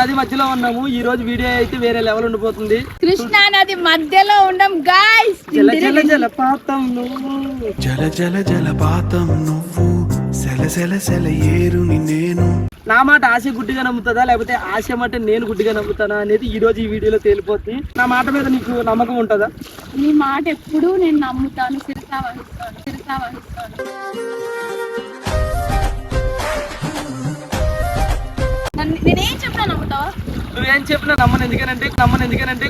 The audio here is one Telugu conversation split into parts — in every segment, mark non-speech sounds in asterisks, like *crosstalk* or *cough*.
నది మధ్యలో ఉన్నాము. ఈ రోజు వీడియో అయితే వేరే లెవెల్ ఉండిపోతుంది. కృష్ణా నది మధ్యలో ఉండం గాయ్స్ జల జల జలపాతం నువ్వు. జల జల జలపాతం నువ్వు. సెల సెల సెల ఏరుని నేను. నా మాట ఆశ గుడ్డిగా నమ్ముతుందా? లేకపోతే ఆశ మాట నేను గుడ్డిగా నమ్ముతానా అనేది ఈ రోజు ఈ వీడియోలో తేలిపోద్ది నా మాట మీద నీకు నమ్మకం ఉంటుందా? నీ మాట ఎప్పుడూ నేను నమ్ముతాను శిరసా వహిస్తాను శిరసా వహిస్తాను నేనేం చెప్పినా నమ్ముతావా? నువ్వేం చెప్పినా నమ్మను ఎందుకనంటే నమ్మను ఎందుకనంటే.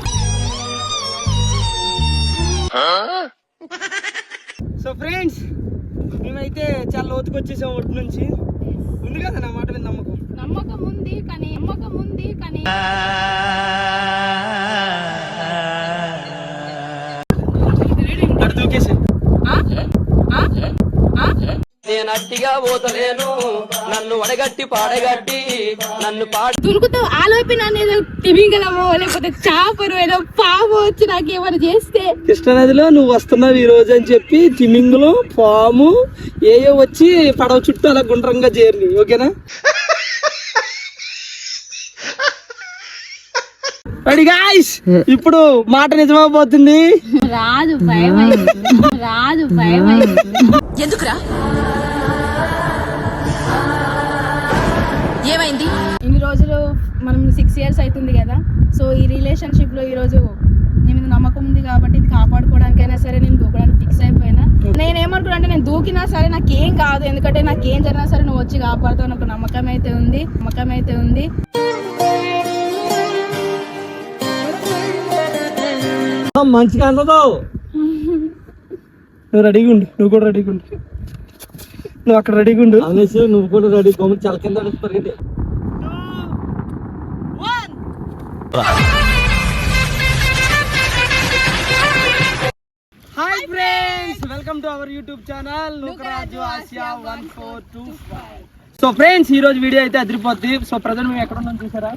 సో ఫ్రెండ్స్ మేమైతే చాలా లోతుకు వచ్చేసాం ఒట్టు నుంచి. ఉంది కదా నా మాట మీద నమ్మకం? నమ్మకం ఉంది కానీ నమ్మకం ఉంది కానీ. అటు దూకేసి ఆ? ఆ? ఆ? నేను అట్టిగా పోతలేను నన్ను వడగట్టి పాడగట్టి నన్ను పాడు దురుకుతూ ఆలోపి నన్ను ఏదో తిమింగలమో లేకపోతే చాపరు ఏదో పాము వచ్చి నాకు ఏమైనా చేస్తే కృష్ణానదిలో నువ్వు వస్తున్నావు ఈ రోజు అని చెప్పి తిమింగులు పాము ఏయో వచ్చి పడవ చుట్టూ అలా గుండ్రంగా చేరిని ఓకేనా రెడీ గాయ్స్ ఇప్పుడు మాట నిజమైపోతుంది రాదు భయం రాదు భయం ఎందుకురా ఏమైంది? ఇన్ని రోజులు మనం సిక్స్ ఇయర్స్ అవుతుంది కదా. సో ఈ రిలేషన్షిప్లో ఈ రోజు నీ మీద నమ్మకం ఉంది కాబట్టి ఇది కాపాడుకోవడానికైనా సరే నేను దూకడానికి ఫిక్స్ అయిపోయినా. నేను ఏమనుకున్నా అంటే నేను దూకినా సరే నాకేం కాదు. ఎందుకంటే నాకేం జరిగినా సరే నువ్వు వచ్చి కాపాడుతావు నాకు నమ్మకం అయితే ఉంది. నమ్మకం అయితే ఉంది. మంచిగా అందదు. నువ్వు రెడీగా ఉండు. నువ్వు కూడా రెడీగా ఉండు. నువ్వు అక్కడ రెడీగా ఉండు. అనేసి నువ్వు కూడా రెడీ కొమ్ము చాలా కింద పరిగెత్తి. Hi friends welcome to our YouTube channel Nookaraju Asia one four two so friends ఈ రోజు వీడియో అయితే అదిరిపోద్ది. సో ప్రజెంట్ మేము ఎక్కడ ఉన్నాం చూసారా?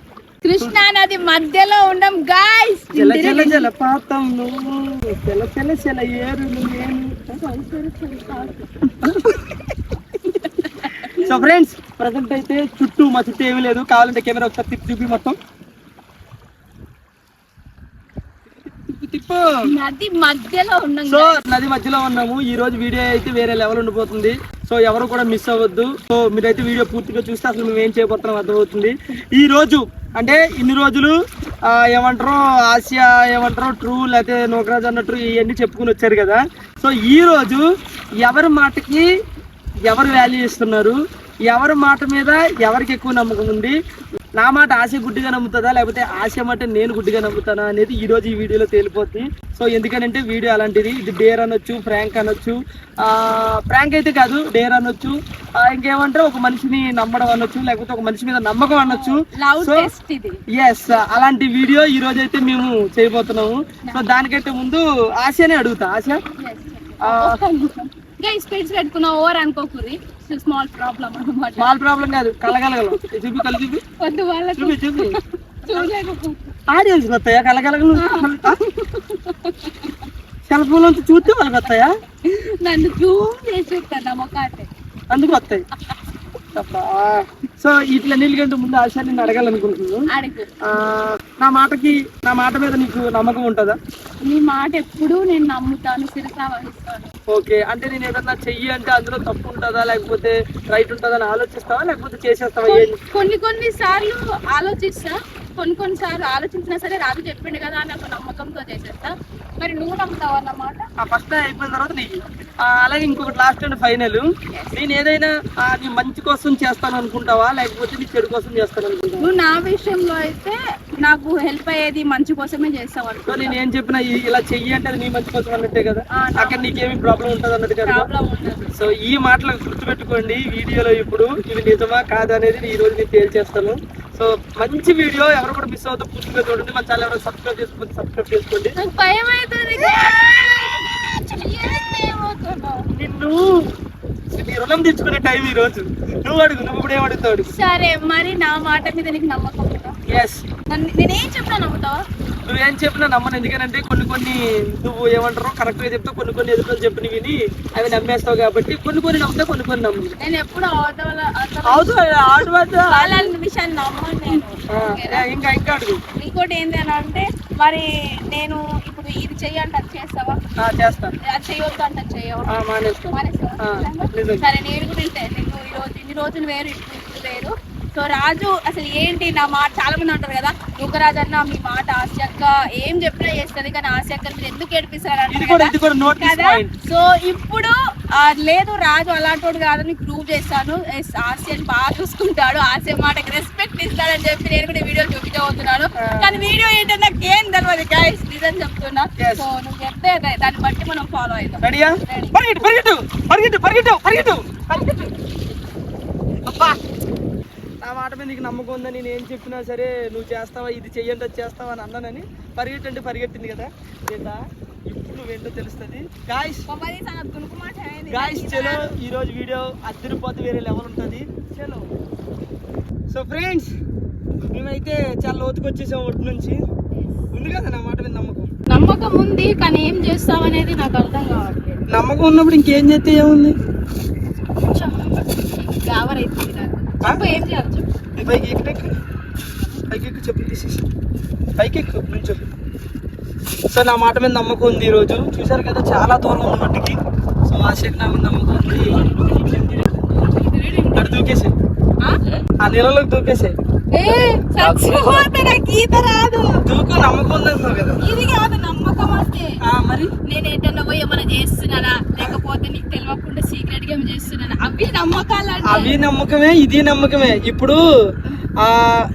కృష్ణా నది మధ్యలో ఉండం గాయస్ జల జల జలపాతం నువ్వు చెల చెల చెల ఏరు నేను సో ఫ్రెండ్స్ ప్రజెంట్ అయితే చుట్టూ మా చుట్టూ ఏమీ లేదు. కావాలంటే కెమెరా ఒకసారి తిప్పి చూపి మొత్తం. నది మధ్యలో ఉండం సో నది మధ్యలో ఉన్నాము. ఈ రోజు వీడియో అయితే వేరే లెవెల్ ఉండిపోతుంది. సో ఎవరు కూడా మిస్ అవ్వద్దు. సో మీరైతే వీడియో పూర్తిగా చూస్తే అసలు మేము ఏం చేయబోతున్నాం అర్థమవుతుంది. ఈ రోజు అంటే ఇన్ని రోజులు ఏమంటారు ఆసియా ఏమంటారు ట్రూ లేకపోతే నోకరాజ్ అన్నట్టు ఇవన్నీ చెప్పుకుని వచ్చారు కదా. సో ఈ రోజు ఎవరి మాటకి ఎవరు వాల్యూ ఇస్తున్నారు? ఎవరి మాట మీద ఎవరికి ఎక్కువ నమ్మకం ఉంది? నా మాట ఆశ గుడ్డిగా నమ్ముతుందా? లేకపోతే ఆశ మాట నేను గుడ్డిగా నమ్ముతానా అనేది ఈ రోజు ఈ వీడియోలో తేలిపోద్ది. సో ఎందుకనంటే వీడియో అలాంటిది. ఇది డేర్ అనొచ్చు ఫ్రాంక్ అనొచ్చు. ఫ్రాంక్ అయితే కాదు డేర్ అనొచ్చు. ఇంకేమంటారు? ఒక మనిషిని నమ్మడం అనొచ్చు లేకపోతే ఒక మనిషి మీద నమ్మకం అనొచ్చు. సో ఎస్ అలాంటి వీడియో ఈ రోజు అయితే మేము చేయబోతున్నాము. సో దానికంటే ముందు ఆశనే అడుగుతా. ఆశ? పెట్టుకున్న ఓవర్ అనుకోకూరి స్మాల్ ప్రాబ్లం అనమాట స్మాల్ ప్రాబ్లం కాదు కలగలగలం. చూపి కలు చూపి. కొద్ది వాళ్ళకి చూపి చూపి. ఆడియన్స్ వస్తాయా కలగలగలు. సెల్ ఫోన్ నుంచి చూస్తే వాళ్ళకి వస్తాయా? నన్ను జూమ్ చేసి చూస్తాను నా అందుకు వస్తాయి. సో వీటిలన్నిటికంటే ముందు ఆశ నేను అడగాలనుకుంటున్నాను. నా మాటకి నా మాట మీద నీకు నమ్మకం ఉంటుందా? నీ మాట ఎప్పుడూ నేను నమ్ముతాను శిరసా వహిస్తాను ఓకే. అంటే నేను ఏదన్నా చెయ్యి అంటే అందులో తప్పు ఉంటుందా? లేకపోతే రైట్ ఉంటుందా అని ఆలోచిస్తావా? లేకపోతే చేసేస్తావా? కొన్ని కొన్ని సార్లు ఆలోచిస్తా. కొన్ని కొన్ని సార్లు ఆలోచించినా సరే రాజు చెప్పిండు కదా అని ఒక నమ్మకంతో చేసేస్తా. మరి నువ్వు నమ్ముతావు అన్నమాట? ఆ ఫస్ట్ అయిపోయిన తర్వాత నీకు ఆ, అలాగే ఇంకొకటి లాస్ట్ అండ్ ఫైనల్ నేను ఏదైనా ఆ, నీ మంచి కోసం చేస్తాను అనుకుంటావా? లేకపోతే నీ చెడు కోసం చేస్తాను అనుకుంటావా? నువ్వు నా విషయంలో అయితే నాకు హెల్ప్ అయ్యేది మంచి కోసమే చేస్తావు సో అనుకో నేను ఏం చెప్పినా ఇలా చెయ్యి అంటే అది నీ మంచి కోసం అన్నట్టే కదా? ఆ, నా- అక్కడ నీకేమి ప్రాబ్లం ఉంటుంది అన్నట్టు కదా? ప్రాబ్లం ఉండదు. సో ఈ మాటలు గుర్తుపెట్టుకోండి వీడియోలో ఇప్పుడు ఇది నిజమా కాదా అనేది ఈ రోజు నేను తేల్చేస్తాను. సో మంచి వీడియో ఎవరు కూడా మిస్ అవుతా పూర్తిగా చూడండి. మన ఛానల్ ఎవరు సబ్స్క్రైబ్ చేసుకోండి. సబ్స్క్రైబ్ చేసుకోండి? నిన్ను నీ రుణం తెచ్చుకునే టైం ఈ రోజు. నువ్వు అడుగు నువ్వు ఇప్పుడు ఏమడుగుతావు సరే మరి నా మాట మీద నీకు నమ్మకం ఎస్ నన్ను నేనేం చెప్పినా నమ్ముతావా? నువ్వేం చెప్పినా నమ్మను. ఎందుకంటే కొన్ని కొన్ని నువ్వు ఏమంటారో కరెక్ట్గా చెప్తావు కొన్ని కొన్ని ఎదురు చెప్పిన విని అవి నమ్మేస్తావు కాబట్టి కొన్ని కొన్ని నమ్ముతావు కొన్ని కొన్ని నమ్ము నేను ఎప్పుడు అవతల అవుతుంది ఆడు వద్ద. వాళ్ళ విషయాన్ని నమ్మను నేను. ఆ, ఇంకా ఇంకా అడుగు. ఇంకోటి ఏంటి అని అంటే మరి నేను ఇప్పుడు ఇది చెయ్యంటే అది చేస్తావా? ఆ, చేస్తా. అది చేయొద్దు అంటే చేయవా. సరే నేను కూడా ఇంతే. నేను ఈ రోజు ఇన్ని రోజులు వేరు ఇప్పుడు వేరు. సో రాజు అసలు ఏంటి నా మాట? చాలా మంది అంటారు కదా యువరాజు అన్న మీ మాట ఆశక్క. ఏం చెప్పినా చేస్తుంది కానీ ఆశక్క మీరు ఎందుకు ఏడిపిస్తారు కదా? సో ఇప్పుడు లేదు రాజు అలాంటి కాదని ప్రూవ్ చేస్తాను. ఎస్, ఆసియన్ బాగా చూసుకుంటాడు. ఆసియన్ మాటకి రెస్పెక్ట్ ఇస్తాడని చెప్పి నేను కూడా వీడియో చూపించబోతున్నాను. కానీ వీడియో ఏంటో నాకు ఏం తెలియదు గైస్ నిజం చెప్తున్నా. సో నువ్వు చెప్తే దాన్ని బట్టి మనం ఫాలో అవుతాం పరిగెట్టు పరిగెట్టు పరిగెట్టు పరిగెట్టు పరిగెట్టు అబ్బా! నా మాట మీద నీకు నమ్మకం ఉందని నేను ఏం చెప్పినా సరే నువ్వు చేస్తావా ఇది చెయ్యండి అది చేస్తావా అని అన్నానని పరిగెట్టండి పరిగెట్టింది కదా. లేదా ఇప్పుడు నువ్వేంటో తెలుస్తుంది. గాయస్. గాయస్ చలో ఈ రోజు వీడియో అద్దరిపోతే వేరే లెవెల్ ఉంటుంది. చలో. సో ఫ్రెండ్స్ మేమైతే చాలా లోతుకు వచ్చేసాం ఒట్టు నుంచి. ఉంది కదా నా మాట మీద నమ్మకం? నమ్మకం ఉంది కానీ ఏం చేస్తావు అనేది నాకు అర్థం కావట్లేదు. నమ్మకం ఉన్నప్పుడు ఇంకేం చేస్తే ఏముంది? గావర్ అవుతుంది నాకు చెప్పు ఏం చేయాలి? చెప్పు ఈ పైకి. పైకి ఎక్కు చెప్పు తీసేసి పైకి ఎక్కు నుంచో సో నా మాట మీద నమ్మకం ఉంది ఈరోజు. చూసారు కదా చాలా దూరం ఉంది మట్టికి. సో ఆశకి నా మీద నమ్మకం ఉంది. అటు దూకేసే. ఆ? నీళ్ళలోకి దూకేసే. దూకు నమ్మకం ఉంది అంటున్నావు కదా. ఇది కాదు నమ్మకం మరి? నేను ఏంటన్నా పోయి ఏమైనా చేస్తున్నానా? లేకపోతే నీకు తెలియకుండా సీక్రెట్ చేస్తున్నానా. అవి నమ్మకాలు అవి నమ్మకమే ఇది నమ్మకమే. ఇప్పుడు ఆ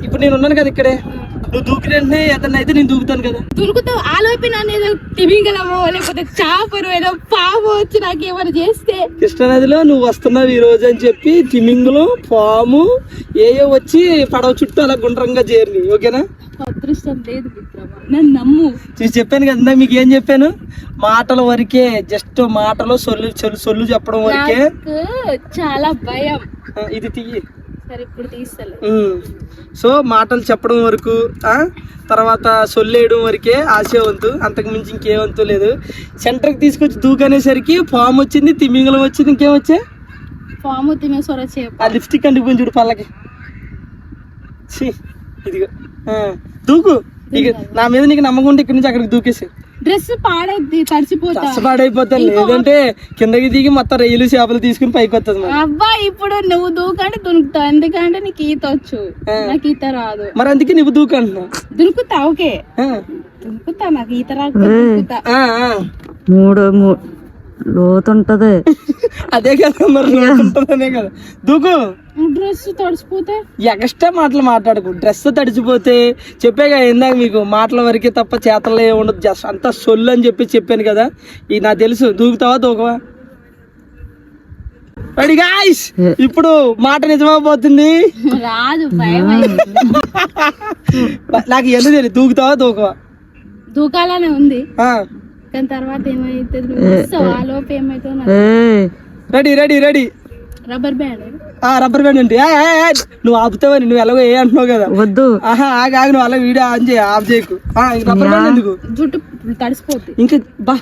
ఇప్పుడు నేను ఉన్నాను కదా ఇక్కడే. నువ్వు దూకిన వెంటనే అతన్ని అయితే నేను దూకుతాను కదా. దొరుకుతావు ఆలోపి నన్ను ఏదో తిమింగలమో లేకపోతే చాపరు ఏదో పాము వచ్చి నాకు ఏమైనా చేస్తే? కృష్ణానదిలో నువ్వు వస్తున్నావు ఈ రోజు అని చెప్పి తిమింగులు పాము ఏయో వచ్చి పడవ చుట్టూ అలా గుండ్రంగా చేరి ఓకేనా? అదృష్టం లేదు నన్ను నమ్ము. చూసి చెప్పాను కదా మీకు ఏం చెప్పాను? మాటల వరకే జస్ట్ మాటలో సొల్లు సొల్లు సొల్లు చెప్పడం వరకే. నాకు చాలా భయం. ఆ, ఇది తీయి. సరే ఇప్పుడు తీస్తలే. ఉమ్. సో మాటలు చెప్పడం వరకు ఆ తర్వాత సొల్లేయడం వరకే ఆశయవంతు అంతకు మించి ఇంకేవంతు లేదు. సెంటర్కి తీసుకొచ్చి దూకనేసరికి పాము వచ్చింది తిమింగలం వచ్చింది ఇంకేం వచ్చా? పాము చేప ఆ లిప్స్టిక్ అంటుకుపోయింది చూడు పళ్ళకి. ఛీ, ఇదిగో. ఆ, దూకు. ఇక నా మీద నీకు నమ్మకం ఉంటే ఇక్కడి నుంచి అక్కడికి దూకేసి. డ్రెస్ పాడైద్ది తడిచిపోతా కష్టపాడైపోతాను ఇంకో- లేదంటే కిందకి దిగి మొత్తం రొయ్యలు చేపలు తీసుకుని పైకి వస్తుంది అబ్బా ఇప్పుడు నువ్వు దూకంటే దునుకుతావు ఎందుకంటే నీకు ఈత వచ్చు. నాకు ఈత రాదు. మరి అందుకే నువ్వు దూకు అంటున్నా. దునుకుతా ఓకే. దునుకుతా నాకు ఈత ఆ. మూడు మూ- లోతుంటది. *laughs* అదే కదా మరి ఉంటుందనే కదా. దూకు. డ్రెస్ తడిచిపోతే ఎక్స్ట్రా మాటలు మాట్లాడకు. డ్రెస్ తడిచిపోతే చెప్పేగా ఇందాక మీకు మాటల వరకే తప్ప చేతల్లో ఏ ఉండదు. జస్ట్ అంతా సొల్లు అని చెప్పి చెప్పాను కదా. ఇది నాకు తెలుసు. దూకుతావా దూకవా? రెడీ గాయ్స్ ఇప్పుడు మాట నిజమైపోతుంది రాదు అయింది. *laughs* నాకు ఎందుకు తెలియదు దూకుతావా దూకవా? దూకాలనే ఉంది. కానీ తర్వాత ఏమైతుంది వస్తావు ఆ లోపు ఏమైతుందో ready ready ready. Rubber band ఆ రబ్బర్ బ్యాండ్ ఏంటి ఏ, ఏ, ఏ, నువ్వు ఆపుతావని నువ్వు ఎలాగో ఏ అంటున్నావు కదా? వద్దు. ఆహా ఆగి ఆగి నువ్వు అలా వీడియో ఆన్ చేయ ఆఫ్ చేయకు. రబ్బర్ బ్యాండ్ ఎందుకు? జుట్టు తడిసిపోద్ది. ఇంకా బా.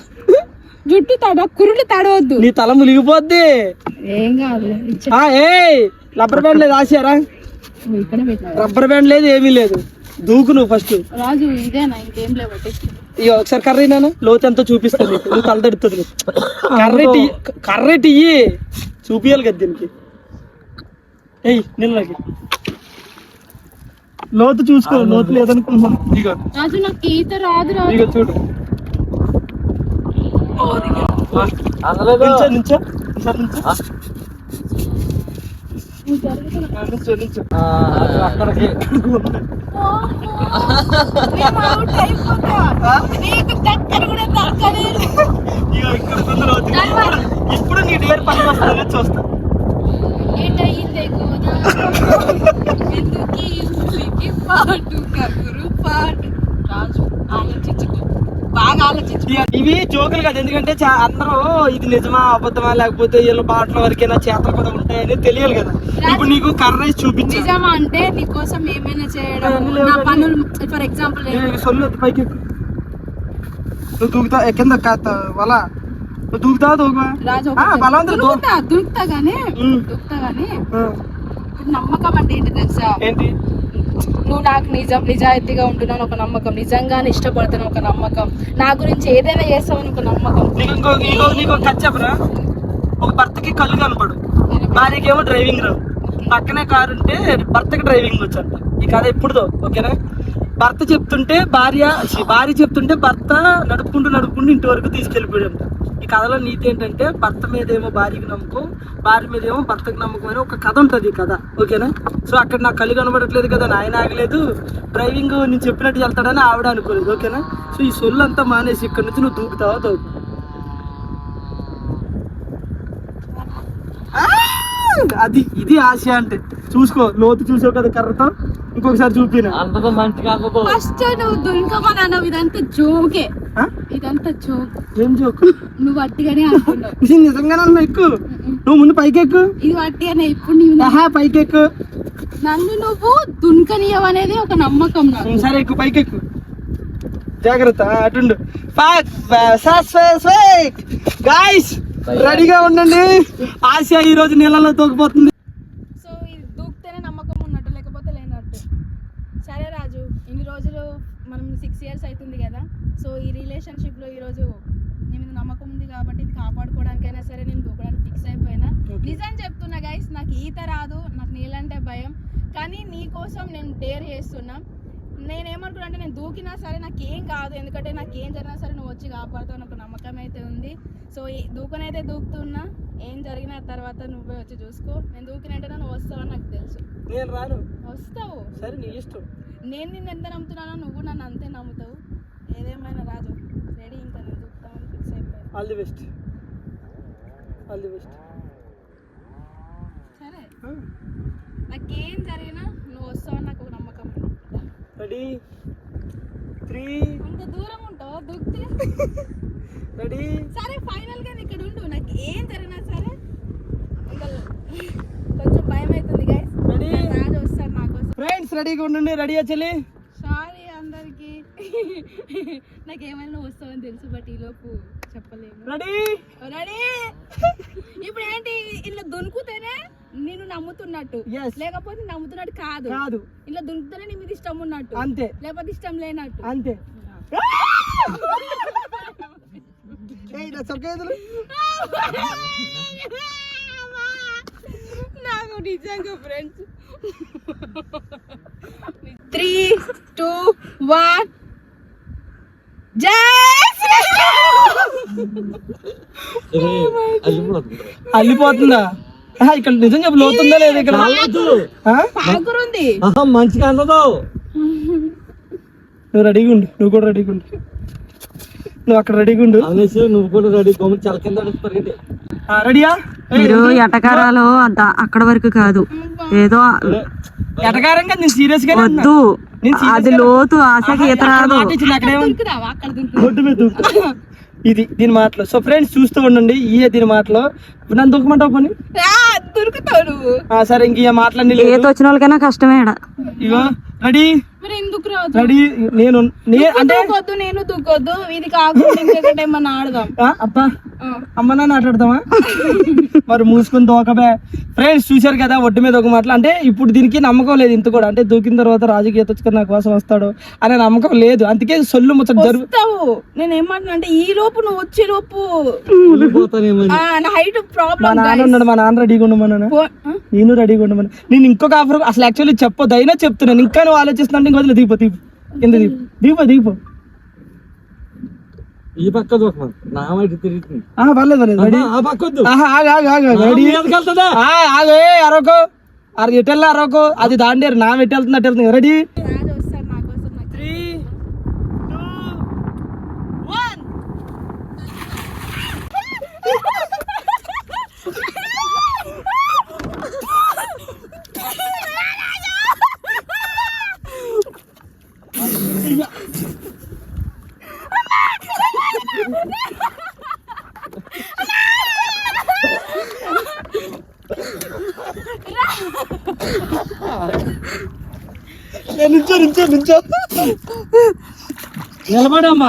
జుట్టు తడ కురుడు తడవద్దు. నీ తల మునిగిపోద్ది. ఏం కాదు ఆ ఏ రబ్బర్ బ్యాండ్ లేదు ఆశారా రబ్బర్ బ్యాండ్ లేదు ఏమీ లేదు. దూకు నువ్వు ఫస్ట్ రాజు ఇదేనా? ఇంకేం లేవు ఇక ఒకసారి కర్రీ నాన్న లోతు ఎంతో చూపిస్తాను నీకు. నువ్వు తల తడుతుంది కర్రెట్ కర్రెట్ ఇయ్యి. చూపియాలి కదా దీనికి. ఏయ్ నిన్నకి లోతు చూసుకో లోతు లేదనుకున్నా ఇగో. రాజు నాకు ఈత రాదు రాజు. చూడు. నిల్చో. కూడా ఇప్పుడు- నీ డేర్ పని వస్తుంది చూస్తా ఎందుకు పాటు కగురు పాటు రాజు ఆలోచించుకో బాగా ఆలోచించు. ఇవి జోకులు కదా. ఎందుకంటే అందరూ ఇది నిజమా అబద్ధమా లేకపోతే వీళ్ళ బాటల వరకైనా చేతలు కూడా ఉంటాయని తెలియాలి కదా. ఇప్పుడు నీకు కర్ర చూపించా. నిజమా అంటే నీకోసం ఏమైనా చేయడం నా పనులు ఫర్ ఎగ్జాంపుల్ సొల్లు పైకి. నువ్వు దూకుతా కింద కాస్త వల. నువ్వు రాజు ఆ, బలవంతుడు దో- దురుకుతా దురుకుతా గానీ ఉమ్. దురుకుతా గానీ నమ్మకం అంటే ఏంటి తెలుసా? ఏంటి? నువ్వు నాకు నిజం నిజాయితీగా ఉంటున్నాను ఒక నమ్మకం నిజంగానే ఇష్టపడుతున్నాను ఒక నమ్మకం. నా గురించి ఏదైనా చేస్తావని ఒక నమ్మకం. నీకు ఒక భర్తకి కళ్ళు కనపడు. భార్యకేమో డ్రైవింగ్ రావు పక్కనే కారు ఉంటే భర్తకి డ్రైవింగ్ వచ్చంట ఈ కథ ఎప్పుడుదో ఓకేనా? భర్త చెప్తుంటే భార్య భార్య చెప్తుంటే భర్త నడుపుకుంటూ నడుపుకుంటూ ఇంటి వరకు తీసుకెళ్ళిపోయాడు ఈ కథలో నీతి ఏంటంటే భర్త మీదేమో భార్యకి నమ్మకం భార్య మీదేమో భర్తకు నమ్మకం అని ఒక కథ ఉంటుంది ఈ కథ. ఓకేనా? సో అక్కడ నాకు కళ్ళు కనబడట్లేదు కదా నాయన ఆగలేదు. డ్రైవింగ్ నేను చెప్పినట్టు వెళ్తాడని ఆవిడ అనుకోలేదు ఓకేనా? సో ఈ సొల్లు అంతా మానేసి ఇక్కడ నుంచి నువ్వు దూకుతావా దూకు అది ఇది ఆశ అంటే. చూసుకో లోతు చూసావు కదా కర్రతో? ఇంకొకసారి చూపిన. ఫస్ట్ నువ్వు దుర్గమని అన్నావు ఇదంతా జోకే? ఇదంతా జోక్. ఏం జోక్? నువ్వు వట్టిగానే అనుకున్నావు. *laughs* ఇది నిజంగానే అన్నా ఎక్కు? నువ్వు ముందు పైకి ఎక్కు ఇది వట్టిగానే ఇప్పుడు నీవు నా- ఆహా పైకి ఎక్కు నన్ను నువ్వు దున్కనీయవు అనేది ఒక నమ్మకం నాకు. సరే ఎక్కు పైకి ఎక్కు జాగ్రత్త అటుండు. గాయస్ రెడీగా ఉండండి. ఆశ ఈ రోజు నీళ్ళలో తోకిపోతుంది సో ఇది దూకితేనే నమ్మకం ఉన్నట్టు లేకపోతే లేనట్టు సరే రాజు ఇన్ని రోజులు మనం సిక్స్ ఇయర్స్ అవుతుంది కదా. సో ఈ రిలేషన్షిప్లో ఈరోజు నీ మీద నమ్మకం ఉంది కాబట్టి ఇది కాపాడుకోవడానికైనా సరే నేను దూకడానికి ఫిక్స్ అయిపోయినా. నిజం చెప్తున్నా గైస్ నాకు ఈత రాదు నాకు నీళ్ళంటే భయం. కానీ నీ కోసం నేను డేర్ చేస్తున్నా. నేనేమనుకున్నా అంటే నేను దూకినా సరే నాకు ఏం కాదు. ఎందుకంటే నాకు ఏం జరిగినా సరే నువ్వు వచ్చి కాపాడుతావు అని ఒక నమ్మకం అయితే ఉంది. సో ఈ దూకనైతే దూకుతున్నా. ఏం జరిగిన తర్వాత నువ్వే వచ్చి చూసుకో. నేను దూకినంటేనే నువ్వు వస్తావని నాకు తెలుసు. నేను రాను. వస్తావు. సరే నీ ఇష్టం. నేను నిన్ను ఎంత నమ్ముతున్నానో నువ్వు నన్ను అంతే నమ్ముతావు. ఏదేమైనా రాజు రెడీ ఇంకా నేను దూకుతామని ఫిక్స్ అయిపోయాను. All the best all the best సరే. నాకేం జరిగినా నువ్వు వస్తావని నాకు ఒక నమ్మకం ఉంది. రెడీ త్రీ అంత దూరం ఉంటావు? దూకితే రెడీ సరే ఫైనల్గా ఇక్కడ ఉండు. నాకు ఏం జరిగినా సరే కొంచెం భయం అవుతుంది గైస్ Ready? రాజు వస్తాడు నా కోసం. ఫ్రెండ్స్ రెడీగా ఉండండి. రెడీ చెల్లి? సారీ అందరికి. నాకేమైనా నువ్వు వస్తావని తెలుసు బట్ ఈలోపు చెప్పలేను. రెడీ రెడీ ఇప్పుడు ఏంటి? ఇలా దునుకుతేనే నేను నమ్ముతున్నట్టు. లేకపోతే నమ్ముతున్నట్టు కాదు. కాదు. ఇలా దునుకుతేనే నీ మీద ఇష్టం ఉన్నట్టు. అంతే. లేకపోతే ఇష్టం లేనట్టు. అంతే. *laughs* *laughs* నాకు నిజంగా ఫ్రెండ్స్ త్రీ టూ వన్ జై అల్లిపోతుందా? ఇక్కడ నిజం చెప్పు లోతుందా లేదా ఇక్కడ? ఆ? పాకురుంది. మంచిగా అందదు నువ్వు రెడీగా ఉండు. నువ్వు కూడా రెడీగా ఉండు. నువ్వు అక్కడ రెడీగా ఉండు. అనేసి నువ్వు కూడా రెడీ బొమ్మ చాలా కింద రెడీయా మీరు ఎటకారాలు అంత- అక్కడ వరకు కాదు. ఏదో ఎటకారంగా? నేను సీరియస్గా వద్దు. అది లోతు ఆశకి ఈత రాదు. ఇది దీని మాటలు. సో ఫ్రెండ్స్ చూస్తూ ఉండండి. ఇయే దీని మాటలు. ఇప్పుడు నన్ను దూకమంటావు పని? దొరుకుతావు నువ్వు సరే ఇంక ఈత లేదు వచ్చిన వాళ్ళకైనా కష్టమే. ఇగో రెడీ మరి ఎందుకు రాదు? రెడీ నేను అంటే దూకొద్దు నేను దూకొద్దు ఇది కాకుండా ఇంకొకటి ఏమన్నా ఆడదాం. అబ్బా. అమ్మ నాన్న ఆటాడతామా? మరి మూసుకుని దోకబే ఫ్రెండ్స్ చూశారు కదా ఒడ్డు మీద ఒక మాటలు. అంటే ఇప్పుడు దీనికి నమ్మకం లేదు ఇంత కూడా. అంటే దూకిన తర్వాత రాజకీయ తెచ్చుకొని నా కోసం వస్తాడు అనే నమ్మకం లేదు. అందుకే సొల్లు ముచ్చట జరుగు వస్తావు. నేను ఏమంటున్నా అంటే ఈ లోపు నువ్వు వచ్చే లోపు. పోతానేమో ఆ, నా హైట్ మా ప్రాబ్లం నాన్న ఉన్నాడు మా నాన్న రెడీగా ఉండమన్నా నేను రెడీగా ఉండమని నేను ఇంకొక ఆఫర్ అసలు యాక్చువల్లీ చెప్పొద్దు. అయినా చెప్తున్నాను ఇంకా నువ్వు ఆలోచిస్తున్నా ఇంకొక దీపో దీపు. కింద దీపు. దీపో దీపో. ఈ పక్క నా వైపు తిరుగుతుంది. ఆహా పర్లేదు పర్లేదు. రెడీ. ఆ పక్క వద్దు. ఆహా ఆగు ఆగు ఆగు. రెడీ. వెళ్తుందా? ఆ, ఆగే అరవకో. అర అరవకో? అది దాండేరు నా ఎటు వెళ్తుంది అటు వెళ్తుంది. రెడీ రాజు వస్తాడు నా కోసం నాకు త్రీ వన్ నేను నుంచో నుంచో నుంచో నిలబడమ్మా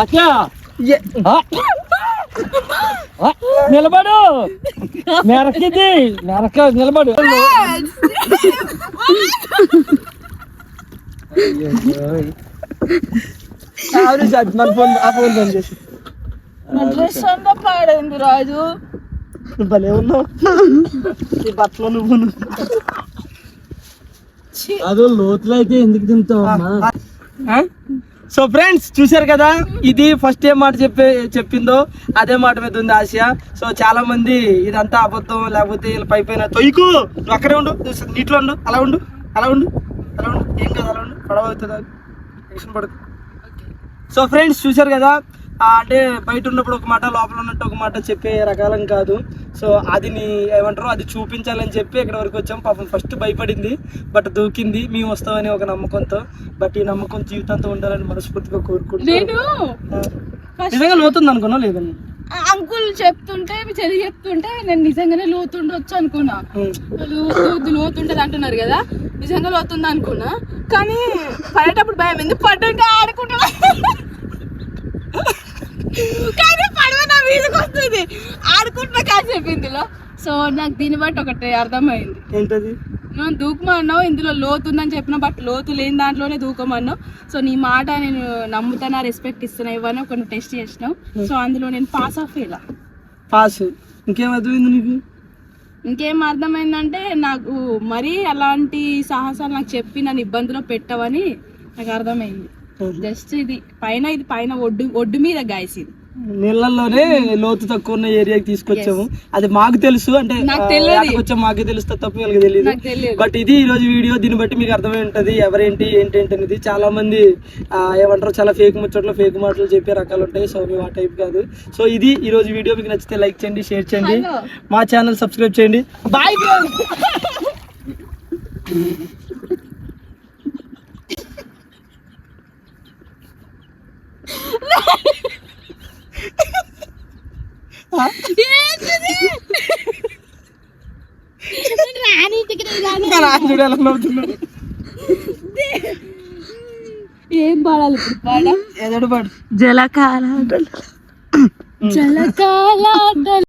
అచ్చా ఏ- ఆ. ఆ, నిలబడు మెరకిది మెరక నిలబడు ఆవిడ జడ్జ్ మన ఫోన్ ఆ ఫోన్ బంద్ చేసి. నా డ్రెస్ అంతా పాడైంది రాజు. నువ్వు భలే ఉన్నావు. ఈ బట్టలో నువ్వు అదో లోతులో అయితే ఎందుకు తింటావమ్మా సో ఫ్రెండ్స్ చూశారు కదా? ఇది ఫస్ట్ ఏం మాట చెప్పే చెప్పిందో అదే మాట మీద ఉంది ఆసియా సో చాలా మంది ఇదంతా అబద్ధం లేకపోతే వీళ్ళ పై పైన తొయ్యకు. నువ్వు అక్కడే ఉండు నీటిలో ఉండు అలా ఉండు అలా ఉండు అలా ఉండు. ఏం కాదు అలా ఉండు. పడవ అవుతుంది? టెన్షన్ పడదు సో ఫ్రెండ్స్ చూశారు కదా? అంటే బయట ఉన్నప్పుడు ఒక మాట లోపల ఉన్నట్టు ఒక మాట చెప్పే రకాలం కాదు. సో అది నీ ఏమంటారు? అది చూపించాలని చెప్పి ఇక్కడ వరకు వచ్చాం. పాపం ఫస్ట్ భయపడింది బట్ దూకింది. మేము వస్తామని ఒక నమ్మకంతో బట్ ఈ నమ్మకం జీవితాంతం ఉండాలని మనస్ఫూర్తిగా కోరుకుంటున్నాను నేను నిజంగా లోతుంది అనుకున్నా లేదండి అంకుల్ చెప్తుంటే మీ చెల్లి చెప్తుంటే నేను నిజంగానే లోతుండొచ్చు అనుకున్నా. లోతు లోతుంటది అంటున్నారు కదా. నిజంగా లోతుంది అనుకున్నా. కానీ పడేటప్పుడు భయం. ఎందుకు పడ్డాక ఆడుకుంటున్నా కానీ పడవ నా వీధికి వస్తుంది. ఆడుకుంటున్నా కాసేపు ఇందులో. సో నాకు దీన్ని బట్టి ఒకటి అర్థమైంది. ఏంటది? దూకమన్నావు? ఇందులో లోతు ఉందని చెప్పిన బట్ లోతు లేని దాంట్లోనే దూకమన్నావు. సో నీ మాట నేను నమ్ముతానా రెస్పెక్ట్ ఇస్తున్నా ఇవన్నీ ఒక టెస్ట్ చేసినావు. సో అందులో నేను పాస్ ఆఫ్ ఇలా పాస్ ఇంకేం అర్థమైంది నీకు? ఇంకేం అర్థమైందంటే నాకు మరీ అలాంటి సాహసాలు నాకు చెప్పి నన్ను ఇబ్బందిలో పెట్టవని నాకు అర్థమైంది. జస్ట్ ఇది. పైన ఇది పైన ఒడ్డు ఒడ్డు మీద గాయస్ ఇది. నీళ్ళల్లోనే లోతు తక్కువ ఉన్న ఏరియాకి తీసుకొచ్చాము. అది మాకు తెలుసు అంటే వచ్చాం మాకు తెలుస్తా తప్ప వీళ్ళకి తెలియదు బట్ ఇది ఈ రోజు వీడియో దీన్ని బట్టి మీకు అర్థమై ఉంటది ఎవరేంటి ఏంటి ఏంటి అనేది చాలా మంది ఏమంటారు చాలా ఫేక్ ముచ్చట్లు ఫేక్ మాటలు చెప్పే రకాలు ఉంటాయి సో మేము ఆ టైప్ కాదు. సో ఇది ఈ రోజు వీడియో మీకు నచ్చితే లైక్ చేయండి షేర్ చేయండి. మా ఛానల్ సబ్స్క్రైబ్ చేయండి. బాయ్ నవ్వుతున్నాడు *laughs* ఏం పాడాలి పాడ. ఏదో పాడు. జలకాల జలకాల